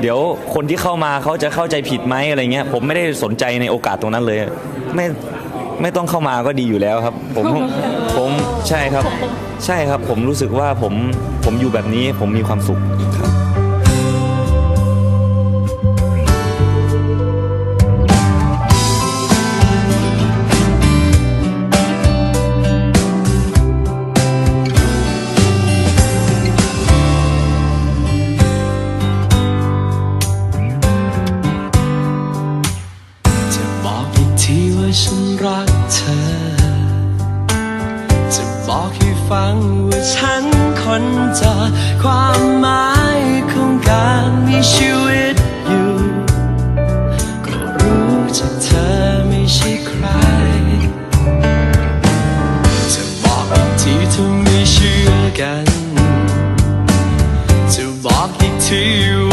เดี๋ยวคนที่เข้ามาเขาจะเข้าใจผิดไหมอะไรเงี้ยผมไม่ได้สนใจในโอกาสตรงนั้นเลย ไม่ไม่ต้องเข้ามาก็ดีอยู่แล้วครับ ผมผมใช่ครับ ใช่ครับผมรู้สึกว่าผมผมอยู่แบบนี้ผมมีความสุขครับ ฉันรักเธอ จะบอกให้ฟังว่าฉันคนจะความหมายของการมีชีวิตอยู่ ก็รู้จากเธอไม่ใช่ใคร จะบอกอีกทีถ้าไม่เชื่อกัน จะบอกอีกที